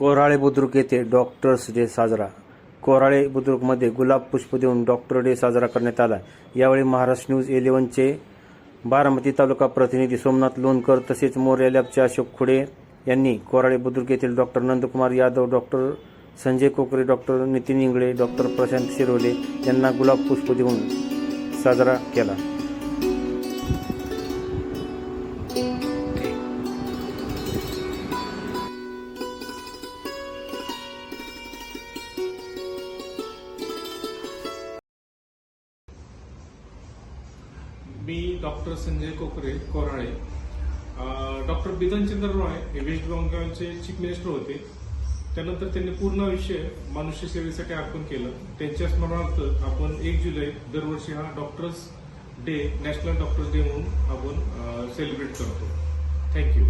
कोराळे बुद्रुक येथे doctors day साजरा. कोराळे बुद्रुकमध्ये गुलाब पुष्प देऊन डॉक्टर डे साजरा करण्यात आला. यावेळी महाराष्ट्र न्यूज इलेव्हनचे बारामती तालुका प्रतिनिधी सोमनाथ लोणकर तसेच मोर्या लॅबचे अशोक खुडे यांनी कोराळे बुद्रुक येथील doctor Nandkumar Yadav doctor Sanjay Kokare doctor Nitin Ingale doctor Prashant Shirole यांना गुलाब पुष्प देऊन साजरा केला. मी डॉक्टर संजय कोकरे कोराळे. डॉक्टर बिधनचंद्र रॉय हे वेस्ट बंगालचे चीफ मिनिस्टर होते. त्यानंतर त्यांनी पूर्ण आयुष्य मनुष्य सेवेसाठी अर्पण केलं. त्यांच्या स्मरणार्थ आपण एक जुलै दरवर्षी हा doctors day national doctors day म्हणून आपण सेलिब्रेट करतो. थँक्यू.